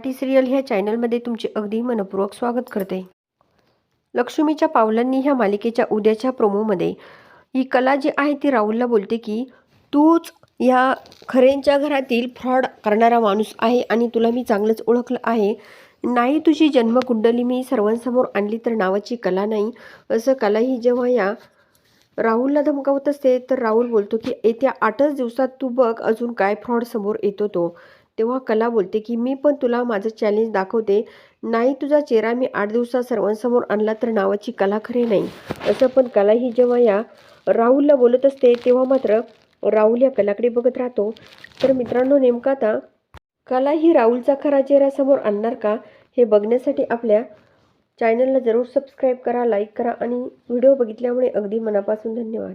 Marathi serial ह्या चॅनलमध्ये तुमचे अगदी मनपूर्वक स्वागत करते. लक्ष्मीच्या पावलांनी ह्या मालिकेच्या उद्याच्या प्रोमोमध्ये ही कला जी आहे ती राहुलला बोलते की तूच ह्या खरेंच्या घरातील फ्रॉड करणारा माणूस आहे आणि तुला मी चांगलंच ओळखलं आहे. नाही तुझी जन्मकुंडली मी सर्वांसमोर आणली तर नावाची कला नाही. असं कला ही जेव्हा या राहुलला धमकावत असते तर राहुल बोलतो की येत्या आठच दिवसात तू बघ अजून काय फ्रॉड समोर येतो तो. तेव्हा कला बोलते की मी पण तुला माझं चॅलेंज दाखवते. नाही तुझा चेहरा मी आठ दिवसात सर्वांसमोर आणला तर नावाची कला खरे नाही. असं पण कला ही जेव्हा या राहुलला बोलत असते तेव्हा मात्र राहुल या कलाकडे बघत राहतो. तर मित्रांनो नेमका आता कला ही राहुलचा खरा चेहरा समोर आणणार का हे बघण्यासाठी आपल्या चॅनलला जरूर सबस्क्राईब करा लाईक करा आणि व्हिडिओ बघितल्यामुळे अगदी मनापासून धन्यवाद.